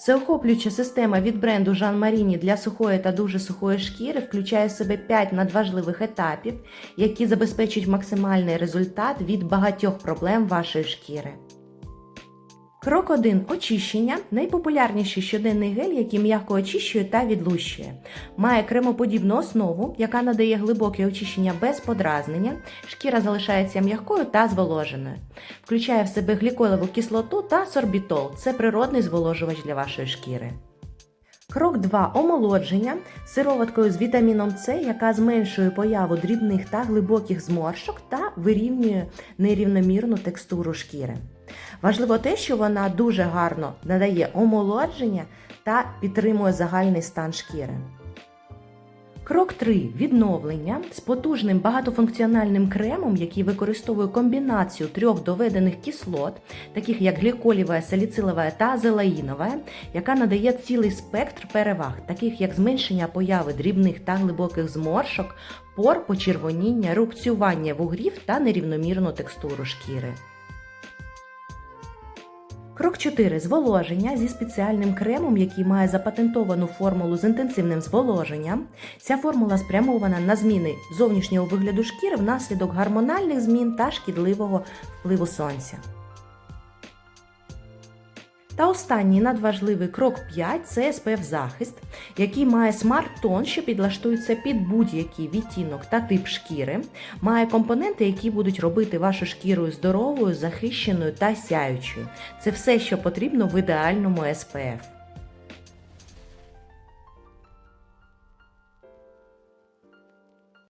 Всеохоплююча система від бренду Жан Маріні для сухої та дуже сухої шкіри включає в себе 5 надважливих етапів, які забезпечують максимальний результат від багатьох проблем вашої шкіри. Крок 1. Очищення. Найпопулярніший щоденний гель, який м'яко очищує та відлущує. Має кремоподібну основу, яка надає глибоке очищення без подразнення. Шкіра залишається м'якою та зволоженою. Включає в себе гліколеву кислоту та сорбітол. Це природний зволожувач для вашої шкіри. Крок 2. Омолодження сироваткою з вітаміном С, яка зменшує появу дрібних та глибоких зморшок та вирівнює нерівномірну текстуру шкіри. Важливо те, що вона дуже гарно надає омолодження та підтримує загальний стан шкіри. Крок 3. Відновлення з потужним багатофункціональним кремом, який використовує комбінацію трьох доведених кислот, таких як гліколіве, саліцилове та зелаїнове, яка надає цілий спектр переваг, таких як зменшення появи дрібних та глибоких зморшок, пор, почервоніння, рубцювання вугрів та нерівномірну текстуру шкіри. Крок 4. Зволоження зі спеціальним кремом, який має запатентовану формулу з інтенсивним зволоженням. Ця формула спрямована на зміни зовнішнього вигляду шкіри внаслідок гормональних змін та шкідливого впливу сонця. Та останній надважливий крок 5 це SPF захист, який має смарт-тон, що підлаштується під будь-який відтінок та тип шкіри, має компоненти, які будуть робити вашу шкіру здоровою, захищеною та сяючою. Це все, що потрібно в ідеальному SPF.